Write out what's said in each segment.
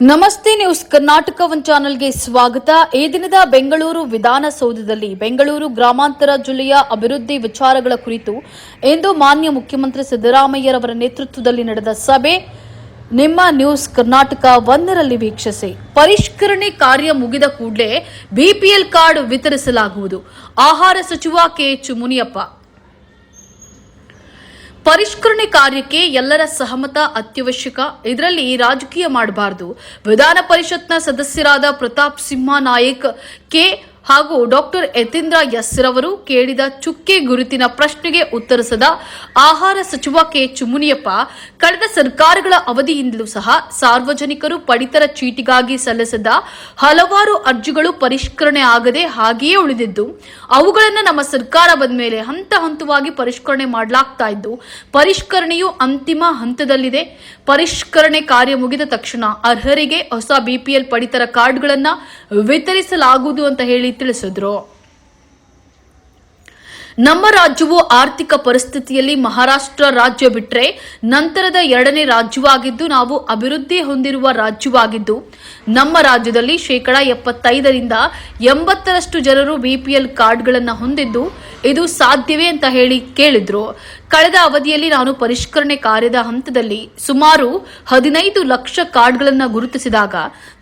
ನಮಸ್ತೆ news Karnataka one ಚಾನೆಲ್ಗೆ ಸ್ವಾಗತ. ಈ ದಿನದ ಬೆಂಗಳೂರು ವಿಧಾನಸೌಧದಲ್ಲಿ ಬೆಂಗಳೂರು ಗ್ರಾಮಾಂತರ ಜಿಲ್ಲೆಯ ಅಭಿವೃದ್ಧಿ ವಿಚಾರಗಳ ಕುರಿತು ಇಂದು ಮಾನ್ಯ ಮುಖ್ಯಮಂತ್ರಿ ಸಿದ್ದರಾಮಯ್ಯರವರ ನೇತೃತ್ವದಲ್ಲಿ ನಡೆದ ಸಭೆ ನಿಮ್ಮ ನ್ಯೂಸ್ ಕರ್ನಾಟಕ ಒಂದರಲ್ಲಿ ವೀಕ್ಷಿಸಿ. ಪರಿಷ್ಕರಣೆ ಕಾರ್ಯ ಮುಗಿದ ಕೂಡಲೇ ಬಿಪಿಎಲ್ ಕಾರ್ಡ್ ವಿತರಿಸಲಾಗುವುದು. ಆಹಾರ ಸಚಿವ ಕೆಎಚ್ ಮುನಿಯಪ್ಪ. ಪರಿಷ್ಕರಣೆ ಕಾರ್ಯಕ್ಕೆ ಎಲ್ಲರ ಸಹಮತ ಅತ್ಯವಶ್ಯಕ. ಇದರಲ್ಲಿ ರಾಜಕೀಯ ಮಾಡಬಾರದು. ವಿಧಾನ ಪರಿಷತ್ನ ಸದಸ್ಯರಾದ ಪ್ರತಾಪ್ ಸಿಂಹ ನಾಯಕ್ ಕೆ. ಹಾಗೂ ಡಾಕ್ಟರ್ ಯತೀಂದ್ರ ಎಸ್ ರವರು ಕೇಳಿದ ಚುಕ್ಕೆ ಗುರುತಿನ ಪ್ರಶ್ನೆಗೆ ಉತ್ತರಿಸದ ಆಹಾರ ಸಚಿವ ಕೆ ಚುಮುನಿಯಪ್ಪ ಕಳೆದ ಸರ್ಕಾರಗಳ ಅವಧಿಯಿಂದಲೂ ಸಹ ಸಾರ್ವಜನಿಕರು ಪಡಿತರ ಚೀಟಿಗಾಗಿ ಸಲ್ಲಿಸಿದ ಹಲವಾರು ಅರ್ಜಿಗಳು ಪರಿಷ್ಕರಣೆ ಆಗದೆ ಹಾಗೆಯೇ ಉಳಿದಿದ್ದು, ಅವುಗಳನ್ನು ನಮ್ಮ ಸರ್ಕಾರ ಬಂದ ಮೇಲೆ ಹಂತ ಹಂತವಾಗಿ ಪರಿಷ್ಕರಣೆ ಮಾಡಲಾಗ್ತಾ ಇದ್ದು, ಪರಿಷ್ಕರಣೆಯು ಅಂತಿಮ ಹಂತದಲ್ಲಿದೆ. ಪರಿಷ್ಕರಣೆ ಕಾರ್ಯ ಮುಗಿದ ತಕ್ಷಣ ಅರ್ಹರಿಗೆ ಹೊಸ ಬಿಪಿಎಲ್ ಪಡಿತರ ಕಾರ್ಡ್ಗಳನ್ನು ವಿತರಿಸಲಾಗುವುದು ಅಂತ ಹೇಳಿ ತಿಳಿಸಿದ್ರು. ನಮ್ಮ ರಾಜ್ಯವು ಆರ್ಥಿಕ ಪರಿಸ್ಥಿತಿಯಲ್ಲಿ ಮಹಾರಾಷ್ಟ್ರ ರಾಜ್ಯ ಬಿಟ್ಟರೆ ನಂತರದ ಎರಡನೇ ರಾಜ್ಯವಾಗಿದ್ದು ನಾವು ಅಭಿವೃದ್ಧಿ ಹೊಂದಿರುವ ರಾಜ್ಯವಾಗಿದ್ದು, ನಮ್ಮ ರಾಜ್ಯದಲ್ಲಿ ಶೇಕಡಾ ಎಪ್ಪತ್ತೈದರಿಂದ ಎಂಬತ್ತರಷ್ಟು ಜನರು ಬಿಪಿಎಲ್ ಕಾರ್ಡ್ಗಳನ್ನು ಹೊಂದಿದ್ದು, ಇದು ಸಾಧ್ಯವೇ ಅಂತ ಹೇಳಿ ಕೇಳಿದ್ರು. ಕಳೆದ ಅವಧಿಯಲ್ಲಿ ನಾನು ಪರಿಷ್ಕರಣೆ ಕಾರ್ಯದ ಹಂತದಲ್ಲಿ ಸುಮಾರು ಹದಿನೈದು ಲಕ್ಷ ಕಾರ್ಡ್ಗಳನ್ನು ಗುರುತಿಸಿದಾಗ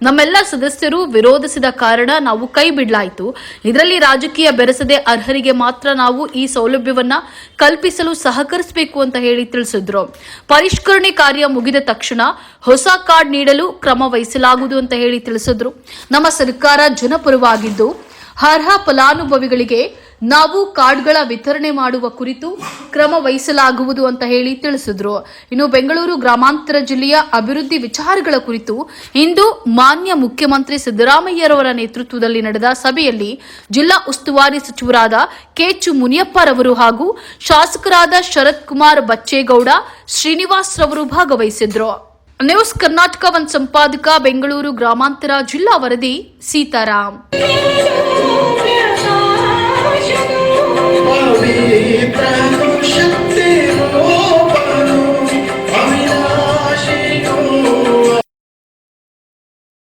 ನಮ್ಮೆಲ್ಲ ಸದಸ್ಯರು ವಿರೋಧಿಸಿದ ಕಾರಣ ನಾವು ಕೈ ಬಿಡಲಾಯಿತು. ಇದರಲ್ಲಿ ರಾಜಕೀಯ ಬೆರೆಸದೆ ಅರ್ಹರಿಗೆ ಮಾತ್ರ ನಾವು ಈ ಸೌಲಭ್ಯವನ್ನ ಕಲ್ಪಿಸಲು ಸಹಕರಿಸಬೇಕು ಅಂತ ಹೇಳಿ ತಿಳಿಸಿದ್ರು. ಪರಿಷ್ಕರಣೆ ಕಾರ್ಯ ಮುಗಿದ ತಕ್ಷಣ ಹೊಸ ಕಾರ್ಡ್ ನೀಡಲು ಕ್ರಮ ವಹಿಸಲಾಗುವುದು ಅಂತ ಹೇಳಿ ತಿಳಿಸಿದ್ರು. ನಮ್ಮ ಸರ್ಕಾರ ಜನಪರವಾಗಿದ್ದು ಅರ್ಹ ಫಲಾನುಭವಿಗಳಿಗೆ ನಾವು ಕಾರ್ಡ್ಗಳ ವಿತರಣೆ ಮಾಡುವ ಕುರಿತು ಕ್ರಮ ವಹಿಸಲಾಗುವುದು ಅಂತ ಹೇಳಿ ತಿಳಿಸಿದ್ರು. ಇನ್ನು ಬೆಂಗಳೂರು ಗ್ರಾಮಾಂತರ ಜಿಲ್ಲೆಯ ಅಭಿವೃದ್ಧಿ ವಿಚಾರಗಳ ಕುರಿತು ಇಂದು ಮಾನ್ಯ ಮುಖ್ಯಮಂತ್ರಿ ಸಿದ್ದರಾಮಯ್ಯರವರ ನೇತೃತ್ವದಲ್ಲಿ ನಡೆದ ಸಭೆಯಲ್ಲಿ ಜಿಲ್ಲಾ ಉಸ್ತುವಾರಿ ಸಚಿವರಾದ ಕೆಚು ಮುನಿಯಪ್ಪರವರು ಹಾಗೂ ಶಾಸಕರಾದ ಶರತ್ ಕುಮಾರ್ ಬಚ್ಚೇಗೌಡ ಶ್ರೀನಿವಾಸ್ ರವರು ಭಾಗವಹಿಸಿದ್ರು. ನ್ಯೂಸ್ ಕರ್ನಾಟಕ ಒನ್ ಸಂಪಾದಕ ಬೆಂಗಳೂರು ಗ್ರಾಮಾಂತರ ಜಿಲ್ಲಾ ವರದಿ ಸೀತಾರಾಮ್.